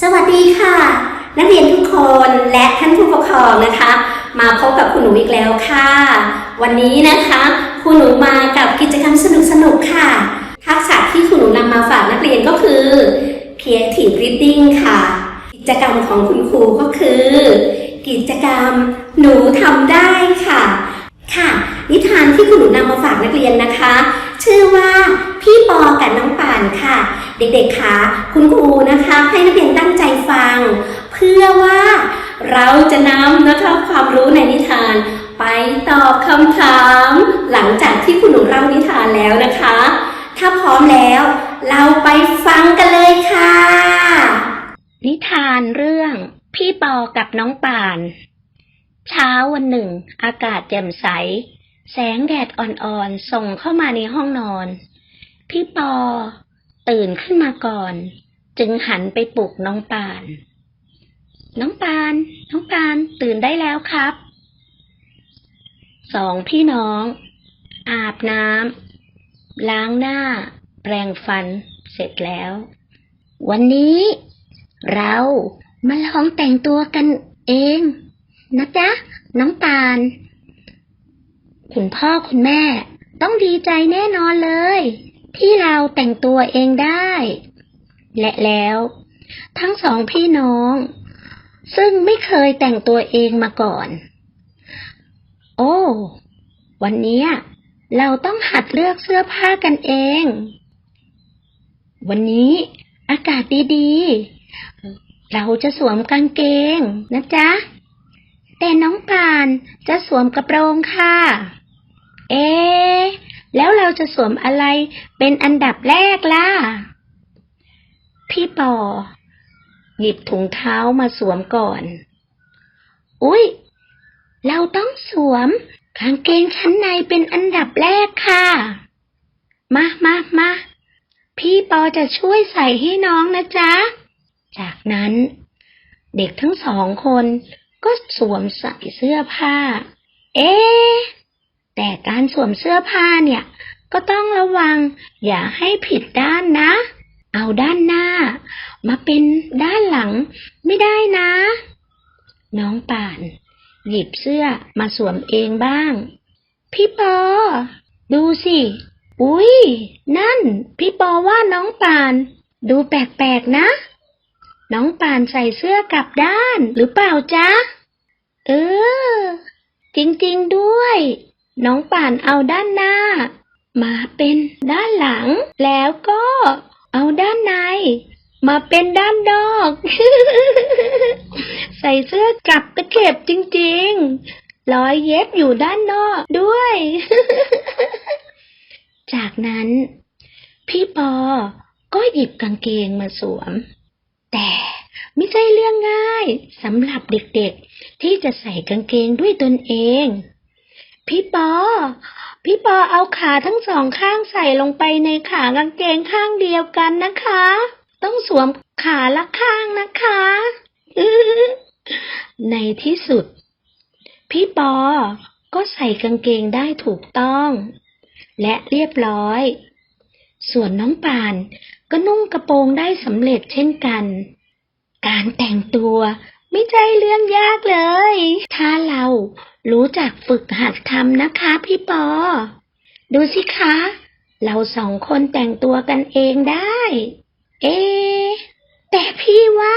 สวัสดีค่ะ นักเรียนทุกคนและท่านผู้ปกครองนะคะ มาพบกับคุณหนูอีกแล้วค่ะ วันนี้นะคะคุณหนูมากับกิจกรรมสนุกๆค่ะ ทักษะที่คุณหนูนำมาฝากนักเรียนก็คือ Creative Reading ค่ะ กิจกรรมของคุณครูก็คือ กิจกรรมหนูทำได้ค่ะ ค่ะ นิทานที่คุณหนูนำมาฝากนักเรียนนะคะ ชื่อว่าพี่ปอกับน้องป่านค่ะ เด็กๆคะคุณครูนะคะให้นักเรียนตั้งใจฟัง เพื่อว่าเราจะนำนะคะความรู้ในนิทาน ไปตอบคำถาม หลังจากที่คุณหนูเล่านิทานแล้วนะคะ ถ้าพร้อมแล้ว เราไปฟังกันเลยค่ะ นิทานเรื่อง พี่ปอกับน้องป่าน เช้าวันหนึ่ง อากาศแจ่มใส แสงแดดอ่อนๆส่องเข้ามาในห้องนอน พี่ปอ ตื่นขึ้นมาก่อน จึงหันไปปลุกน้องปาน น้องปาน น้องปานตื่นได้แล้วครับ สองพี่น้อง อาบน้ำล้างหน้า แปรงฟันเสร็จแล้ว วันนี้ เรามาลองแต่งตัวกันเองนะจ๊ะ น้องปาน คุณพ่อคุณแม่ ต้องดีใจแน่นอนเลย ที่เราแต่งตัวเองได้ และแล้ว ทั้งสองพี่น้อง ซึ่งไม่เคยแต่งตัวเองมาก่อน โอ้ วันนี้เราต้องหัดเลือกเสื้อผ้ากันเอง วันนี้อากาศดีๆ เราจะสวมกางเกงนะจ๊ะ แต่น้องปานจะสวมกระโปรงค่ะ เอ๊ แล้วเราจะสวมอะไรเป็นอันดับแรกล่ะ พี่ปอ หยิบถุงเท้ามาสวมก่อน อุ๊ย เราต้องสวมกางเกงชั้นในเป็นอันดับแรกค่ะ มามามาพี่ปอจะช่วยใส่ให้น้องนะจ๊ะ จากนั้น เด็กทั้งสองคนก็สวมใส่เสื้อผ้า เอ๊ะ แต่การสวมเสื้อผ้าเนี่ย ก็ต้องระวัง อย่าให้ผิดด้านนะ เอาด้านหน้า มาเป็นด้านหลังไม่ได้นะ น้องป่าน หยิบเสื้อมาสวมเองบ้าง พี่ปอ ดูสิ อุ๊ยนั่น พี่ปอว่าน้องป่าน ดูแปลกๆนะ น้องป่านใส่เสื้อกลับด้านหรือเปล่าจ๊ะ เออ จริงๆด้วย น้องป่านเอาด้านหน้า มาเป็นด้านหลัง แล้วก็เอาด้านใน มาเป็นด้านนอก ใส่เสื้อกลับตะเข็บจริงๆรอยเย็บอยู่ด้านนอกด้วย จากนั้น พี่ปอก็หยิบกางเกงมาสวม แต่ไม่ใช่เรื่องง่ายสำหรับเด็กๆ ที่จะใส่กางเกงด้วยตนเอง พี่ปอ พี่ปอเอาขาทั้งสองข้างใส่ลงไปในขากางเกงข้างเดียวกันนะคะ ต้องสวมขาละข้างนะคะ ในที่สุด พี่ปอ ก็ใส่กางเกงได้ถูกต้อง และเรียบร้อย ส่วนน้องปานก็นุ่งกระโปรงได้สำเร็จเช่นกัน การแต่งตัว ไม่ใช่เรื่องยากเลย ถ้าเรารู้จักฝึกหัดทำนะคะพี่ปอ ดูสิคะ เราสองคนแต่งตัวกันเองได้ เอ๊แต่พี่ว่า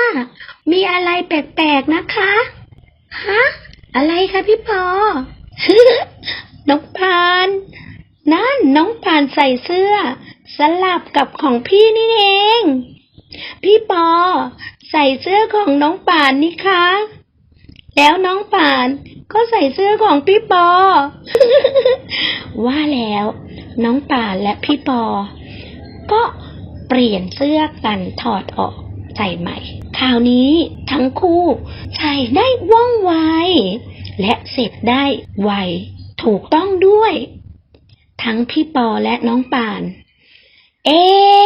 มีอะไรแปลกๆนะคะ ฮะ อะไรคะพี่ปอ น้องพานนั่นน้องปานใส่เสื้อ สลับกับของพี่นี่เอง พี่ปอ ใส่เสื้อของน้องป่านนี่คะ แล้วน้องป่านก็ใส่เสื้อของพี่ปอ ว่าแล้ว น้องป่านและพี่ปอ ก็เปลี่ยนเสื้อกันถอดออกใส่ใหม่ คราวนี้ทั้งคู่ใส่ได้ว่องไว และเสร็จได้ไวถูกต้องด้วย ทั้งพี่ปอและน้องป่าน เอ๊ะ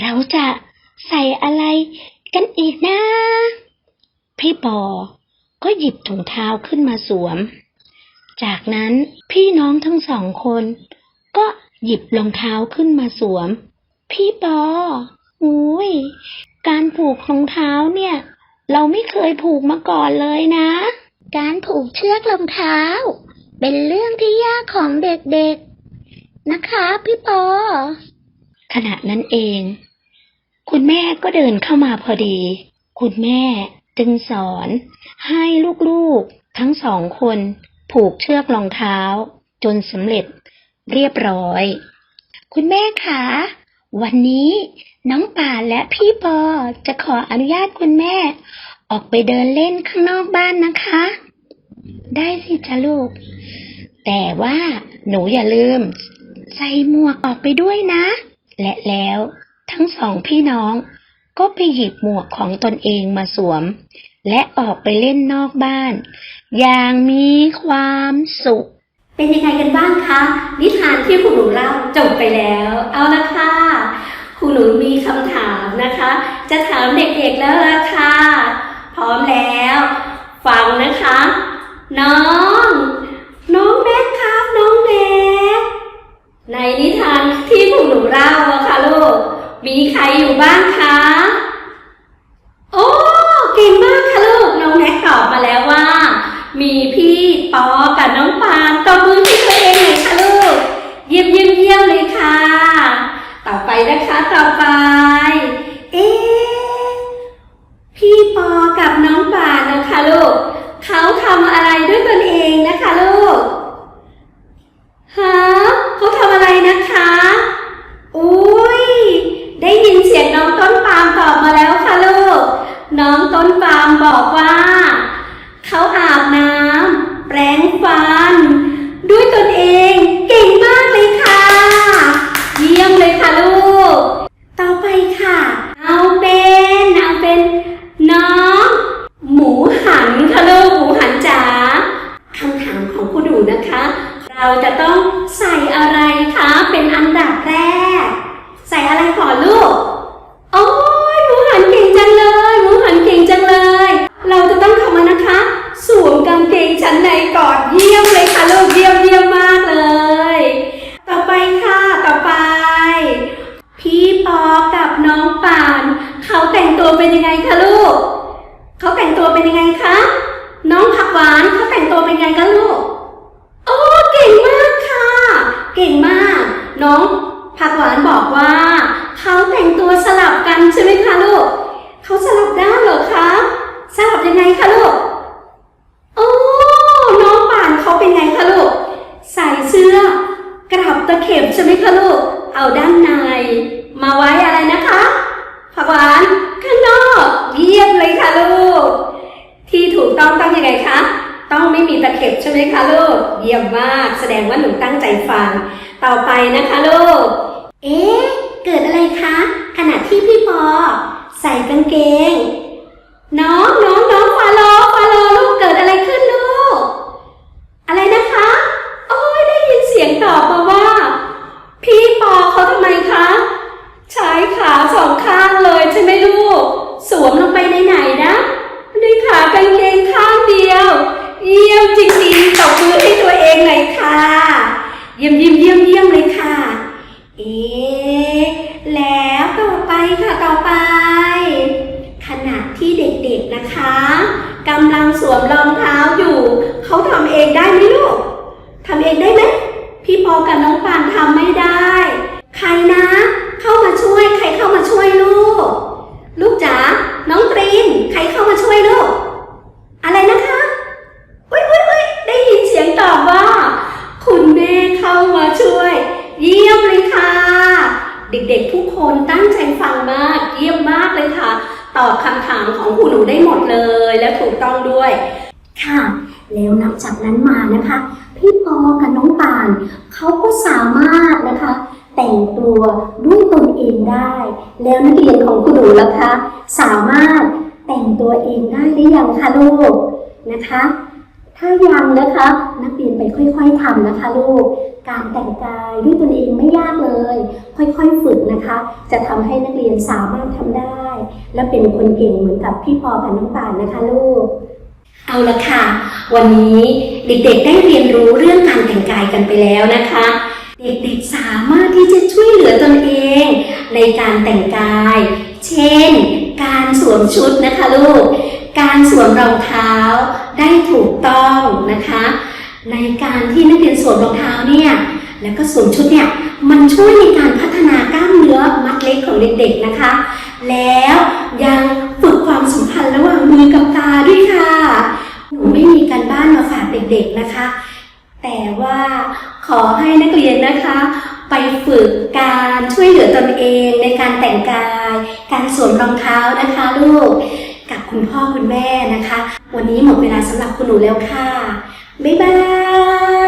เราจะ ใส่อะไรกันอีกนะ พี่ปอ ก็หยิบถุงเท้าขึ้นมาสวม จากนั้นพี่น้องทั้งสองคน ก็หยิบรองเท้าขึ้นมาสวม พี่ปออุ้ย การผูกรองเท้าเนี่ย เราไม่เคยผูกมาก่อนเลยนะ การผูกเชือกรองเท้า เป็นเรื่องที่ยากของเด็กๆ นะคะ พี่ปอ ขณะนั้นเอง คุณแม่ก็เดินเข้ามาพอดี คุณแม่จึงสอนให้ลูกๆทั้งสองคนผูกเชือกรองเท้า จนสำเร็จเรียบร้อย คุณแม่คะวันนี้น้องป่านและพี่ปอจะขออนุญาตคุณแม่ ออกไปเดินเล่นข้างนอกบ้านนะคะ ได้สิจ้ะลูก แต่ว่าหนูอย่าลืม ใส่หมวกออกไปด้วยนะ และแล้ว ทั้งสองพี่น้องก็ไปหยิบหมวกของตนเองมาสวม และออกไปเล่นนอกบ้าน อย่างมีความสุข เป็นยังไงกันบ้างคะ นิทานที่คุณหนูเล่าจบไปแล้ว เอาละค่ะคุณหนูมีคำถามนะคะ จะถามเด็กๆแล้วละค่ะ พร้อมแล้ว ฟังนะคะ น้อง น้องแม็กครับน้องแม็กในนิทานที่คุณหนูเล่าอะค่ะลูก มีใครอยู่บ้างคะ โอ้เก่งมากค่ะลูก น้องแม็กตอบมาแล้วว่า มีพี่ปอกับน้องปานตบมือให้ตัวเองหน่อยค่ะลูก เยี่ยมเยี่ยมเยี่ยมเลยค่ะ ต่อไปนะคะต่อไป เอ๊ะพี่ปอกับน้องปานนะคะลูก เขาทำอะไรด้วยตนเองนะคะลูก ฮะเขาทำอะไรนะคะ อุ้ย ได้ยินเสียงน้องต้นปาล์มตอบมาแล้วค่ะลูก น้องต้นปาล์มบอกว่า เขาอาบน้ำแปรงฟัน ด้วยตนเองเก่งมากเลยค่ะ เยี่ยมเลยค่ะลูก ต่อไปค่ะ เอาเป็นเอาเป็นน้อง หมูหันค่ะลูกหมูหันจ๋าคำถามของคุณดูนะคะ เราจะต้องใส่อะไรคะเป็นอันดับแรก ใส่อะไรก่อนลูก โอ้ยหมูหันเก่งจังเลยหมูหันเก่งจังเลย เราจะต้องทำมันนะคะ สวมกางเกง ชั้นก่อนเยี่ยมเลยค่ะลูกเยี่ยมเยี่ยมมากเลย ต่อไปค่ะต่อไป พี่ปอกับน้องปานเขาแต่งตัวเป็นยังไงคะลูกเขาแต่งตัวเป็นยังไงคะน้องผักหวานเขาแต่งตัวเป็นยังไงคะลูกโอ้เก่งมากค่ะ เก่งมาก น้องผักหวานบอกว่าเขาแต่งตัวสลับกันใช่ไหมคะลูกเขาสลับด้านเหรอคะสลับยังไงคะลูก โอ้ น้องป่านเขาเป็นไงคะลูก ใส่เสื้อกระดับตะเข็บใช่ไหมคะลูก เอาด้านใน มาไว้อะไรนะคะ ผักหวานข้างนอกเยี่ยมเลยค่ะลูก ที่ถูกต้องต้องยังไงคะ ต้องไม่มีตะเข็บใช่ไหมคะลูก เยี่ยมมาก แสดงว่าหนูตั้งใจฟัง ต่อไปนะคะลูก เอ๊ะ เกิดอะไรคะ ขณะที่พี่ปอใส่กางเกง น้องน้องน้องฟาโลฟาโลลูกเกิดอะไรขึ้นลูก อะไรนะคะ โอ้ยได้ยินเสียงตอบมาว่า พี่ปอเขาทำไมคะ ใช้ขาสองข้างเลยใช่ไหมลูก สวมลงไปในไหนนะ ในขากางเกงข้างเดียว เยี่ยมจริงๆตบมือให้ตัวเองหน่อยค่ะ เยี่ยมเยี่ยมเลยค่ะ เอ๊ะแล้วต่อไปค่ะต่อไป ขณะที่เด็กๆนะคะกำลังสวมรองเท้าอยู่ เขาทำเองได้ไหมลูกทำเองได้ไหมพี่ปอกับน้องปานทำไม่ได้ ใครนะ เข้ามาช่วย ใครเข้ามาช่วยลูก ลูกจ๋าน้องตรีนใครเข้ามาช่วยลูก อะไรนะคะอุ้ยอุ้ยอุ้ยได้ยินเสียงตอบว่า คุณแม่เข้ามาช่วย เยี่ยมเลยค่ะ เด็กๆทุกคนตั้งใจฟังมาก เยี่ยมมากเลยค่ะ ตอบคำถามของครูหนูได้หมดเลย และถูกต้องด้วย ค่ะ แล้วนับจากนั้นมานะคะ พี่ปอกับน้องปานเขาก็สามารถนะคะ แต่งตัวด้วยตนเองได้ แล้วนักเรียนของครูหนูล่ะคะ สามารถแต่งตัวเองได้หรือยังคะลูกนะคะ ถ้ายังนะคะ นักเรียนไปค่อย ๆทำนะคะลูกการแต่งกายด้วยตนเองไม่ยากเลย ค่อยๆฝึกนะคะ จะทำให้นักเรียนสามารถทำได้ และเป็นคนเก่งเหมือนกับพี่ปอกับน้องปานนะคะลูก เอาละค่ะ วันนี้เด็กๆได้เรียนรู้เรื่องการแต่งกายกันไปแล้วนะคะ เด็กๆสามารถที่จะช่วยเหลือตนเอง ในการแต่งกาย เช่น การสวมชุดนะคะลูก การสวมรองเท้าได้ถูกต้องนะคะ ในการที่นักเรียนสวมรองเท้าเนี่ยแล้วก็สวมชุดเนี่ยมันช่วยในการพัฒนากล้ามเนื้อมัดเล็กของเด็กๆนะคะ แล้วยัง ฝึกความสัมพันธ์ระหว่างมือกับตาด้วยค่ะ หนูไม่มีการบ้านมาฝากเด็กๆนะคะ แต่ว่าขอให้นักเรียนนะคะ ไปฝึกการช่วยเหลือตนเองในการแต่งกาย การสวมรองเท้านะคะลูก กับคุณพ่อคุณแม่นะคะ วันนี้หมดเวลาสำหรับคุณหนูแล้วค่ะ บ๊ายบาย